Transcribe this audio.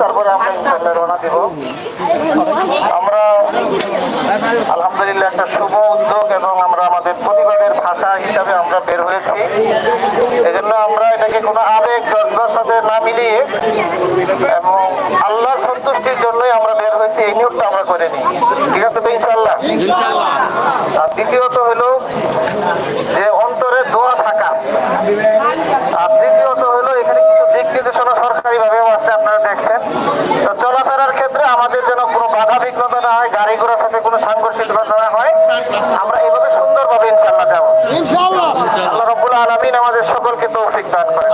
তারপরে আমরা রওনা দেব। আমরা আলহামদুলিল্লাহ একটা শুভ উদ্যোগ এবং আমরা আমাদের পরিবারের ভাষা হিসাবে আমরা বের হয়েছি। এজন্য আমরা এটাকে কোনো আবেগ জজ্বার সাথে না মিলিয়ে এবং আল্লাহর সন্তুষ্টির জন্যই আমরা বের হয়েছি। এই নিয়োগটা আমরা করে নিই। ঠিক আছে তো ইনশাল্লাহ আর দ্বিতীয়ত হলো না হয় গাড়ি ঘোড়ার সাথে কোনো সাংঘর্ষিক ঘটনা হয় আমরা এভাবে সুন্দরভাবে ইনশাল্লাহ যাব। আল্লাহ রব্বুল আলমিন আমাদের সকলকে তৌফিক দান করেন।